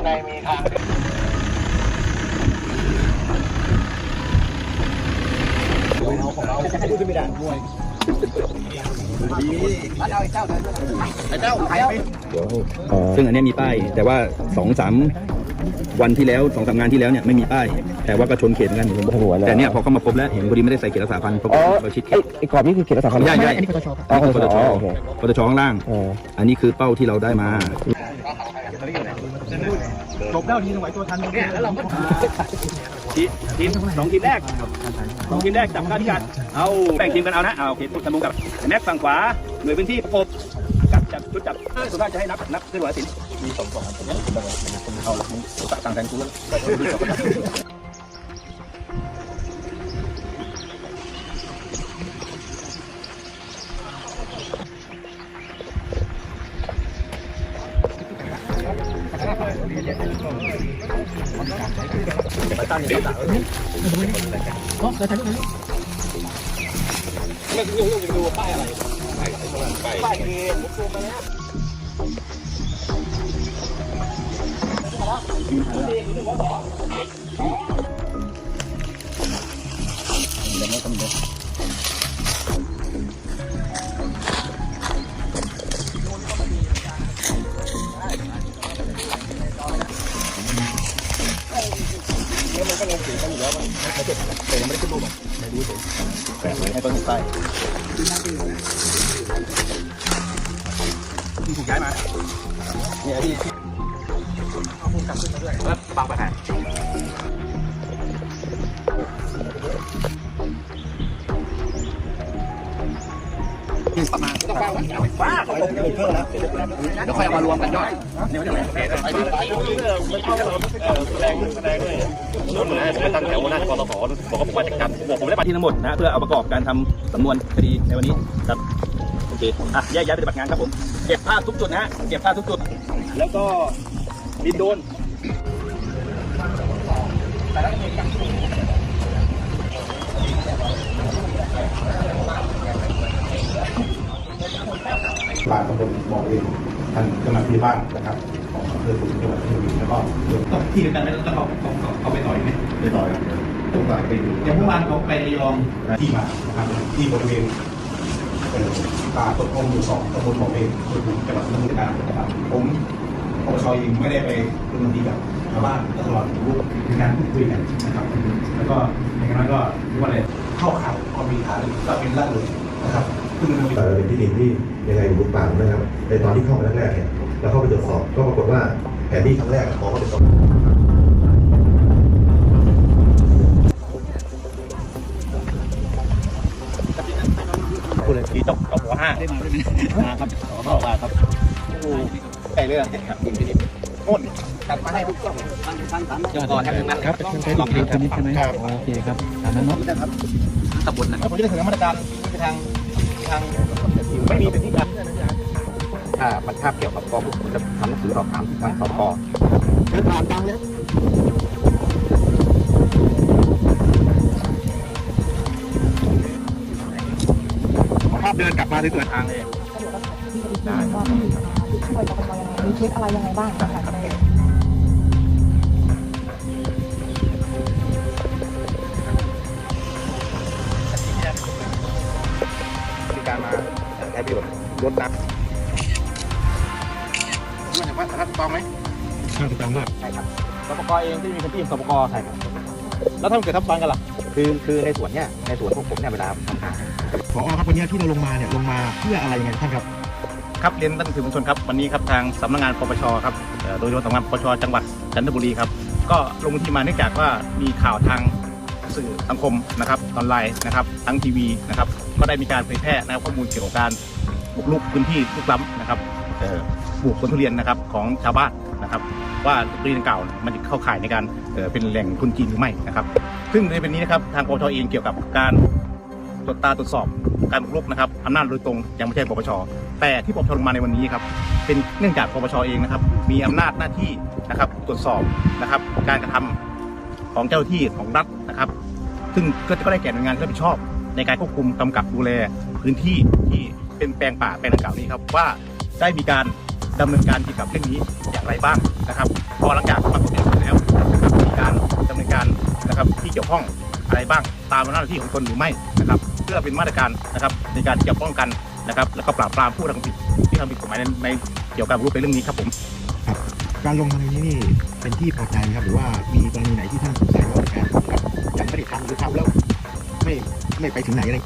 างในมีทางพูดไม่ได้ด้วยไอ้เจ้าไอ้เจ้าซึ่งอันนี้มีป้าย แต่ว่าสองสามวันที่แล้วสองสามงานที่แล้วเนี่ยไม่มีป้าย แต่ว่ากระชนเขตเหมือนกันผมแต่เนี่ยพอเข้ามาพบแล้วเห็นพอดีไม่ได้ใส่เขตรักษาพันธุ์เพราะเราชิดเขตไอ้กรอบนี้คือเขตรักษาพันธุ์ใช่ใช่อันนี้ปตชปตชปตชข้างล่าง อันนี้คือเป้าที่เราได้มา จบแล้วทีนึงไหวตัวทันเนี่ยแล้วเราก็ทีทีมสองทีมแรกสองทีมแรกจับการพิกัดเอาแบ่งทีมกันเอานะเอาโอเคพูดทำมุงกับแม็กฝั่งขวาหน่วยพื้นที่ประกบจับจับชุดจับส่วนมากจะให้นับนับเคลื่อนไหวสินมีสองสองผมเนี่ยผมเอาละมึงต่างแทนกูแล้ว ตั้งอย่างนี้อ๋อเดี๋ยวถ่ายรูปถ่ายรูปไม่รู้จะดูป้ายอะไรป้ายเกมผมซูมมาแล้วแต่ แปะไว้ให้ต้นไส้ที่ถูกย้ายมาเนี่ยพี่เอาพุ่งกลับขึ้นมาด้วยแล้วปักไปไหนที่ประมาณ ต้องฟังฟ้าเขาเพิ่มแล้วเดี๋ยวค่อยเอามารวมกันย่อยเดี๋ยวเดี๋ยวไปดิไปดิแสดงแสดงด้วยนู่นนะไปตั้งแถวหน้ากรตบอกว่าผมมาจากการผมบอกผมได้มาที่ทั้งหมดนะเพื่อเอาประกอบการทำสำนวนคดีในวันนี้ครับโอเคอะแยกย้ายปฏิบัติงานครับผมเก็บภาพทุกจุดนะฮะเก็บภาพทุกจุด แล้วก็บินโดรน บ้านตำบลบอกเองท่านกำนันผู้ใหญ่บ้านนะครับของอำเภอขุนจังหวัดชลบุรีแล้วก็ต้องที่เดียวกันแล้วต้องเขาเขาเขาไปต่อยไหมไปต่อยครับต้องต่อยไปดูอย่างเมื่อวานเขาไประยองที่มานะครับที่บริเวณเป็นป่าต้นโพหมู่สองตำบลบอกเองอำเภอขุนจังหวัดชลบุรีนะครับผมปปชเองไม่ได้ไปดำเนินคดีกับชาวบ้านตลอดรูปในการพูดคุยกันนะครับ แล้วก็ในครั้งนั้นก็เรียกว่าอะไรเข้าข่ายความมีฐานเราเป็นละเลย นะครับซึ่งมันมีเอ่อเป็นที่ดินที่ยังไงบุกป่านะครับในตอนที่เข้ามาแรกๆเนี่ยเราเข้าไปตรวจสอบก็ปรากฏว่าแผนที่ครั้งแรกขอเข้าไปสอบคุณเลยขี่ตกตกหัวห้าได้มาด้วยมาครับขอบอกว่าครับโอ้ไก่เรื่องครับจริงจริงโน่นตัดมาให้ทุกช่องยอดก่อนทั้งนั้นครับเป็นใช้หลอกดีคนนี้ใช่ไหมโอเคครับตามนั้นเนาะตำบลนะแล้วผมจะได้เสนอมาตรการไปทาง ทางไม่มีเป็นที่การถ้ามันคาบเกี่ยวกับกองผมจะทำหนังสือสอบถามทางสกเดินผ่านทางเลยภาพเดินกลับมาที่ตัวทางเลยมีเคสอะไรยังไงบ้าง ระโยชน์รถน้ำรู้จักว่ารัฐกองไหมใช่ครับสปกเองที่มีพื้นที่สปกใช่ครับแล้วถ้ามันเกิดทับซ้อนกันล่ะคือคือในส่วนเนี้ยในส่วนพวกผมเนี่ยเวลาทำงานพอครับวันนี้ที่เราลงมาเนี่ยลงมาเพื่ออะไรยังไงท่านครับครับเรียนท่านสื่อมวลชนครับวันนี้ครับทางสำนักงานปปชครับเอ่อโดยเฉพาะสำนักงานปปชจังหวัดจันทบุรีครับ ก็ลงพื้นที่มาเนื่องจากว่ามีข่าวทางสื่อสังคมนะครับออนไลน์นะครับทั้งทีวีนะครับก็ได้มีการเผยแพร่นะครับข้อมูลเกี่ยวกับการ บุกรุกพื้นที่ลุกล้ำนะครับปลูกผลทุเรียนนะครับของชาวบ้านนะครับว่าทุเรียนดังกล่ามันจะเข้าข่ายในการเเป็นแหล่งทุนจีนหรือไม่นะครับ ซึ่งในเป็นนี้นะครับทางปปชเองเกี่ยวกับการตรวจตาตรวจสอบการบุกรุกนะครับอำนาจโดยตรงยังไม่ใช่ปปชแต่ที่ปปชลงมาในวันนี้ครับเป็นเนื่องจากปปชเองนะครับ มีอำนาจหน้าที่นะครับตรวจสอบนะครับ การกระทำของเจ้าที่ของรัฐนะครับ ซึ่งก็ก็ได้แก่หน่วยงานที่รับผิดชอบ ในการควบคุมกำกับดูแลพื้นที่ที่ เป็นแปลงป่าแปลงดังกล่าวนี้ครับว่าได้มีการดำเนินการเกี่ยวกับเรื่องนี้อย่างไรบ้างนะครับ พอหลังจากปรากฏเหตุแล้วนะครับมีการดำเนินการนะครับที่เกี่ยวข้องอะไรบ้างตามหน้าที่ของตนหรือไม่นะครับ เพื่อเป็นมาตรการนะครับในการที่จะป้องกันนะครับ แล้วก็ปราบปรามผู้ทำผิดที่ทำผิดกฎหมายในในเกี่ยวกับรูปในเรื่องนี้ครับผมการลงทางนี้นี่เป็นที่พอใจครับหรือว่ามีกรณีไหนที่ท่านสงสัยว่าการยังไม่ได้ทำหรือทำแล้วไม่ไม่ไปถึงไหนอะไร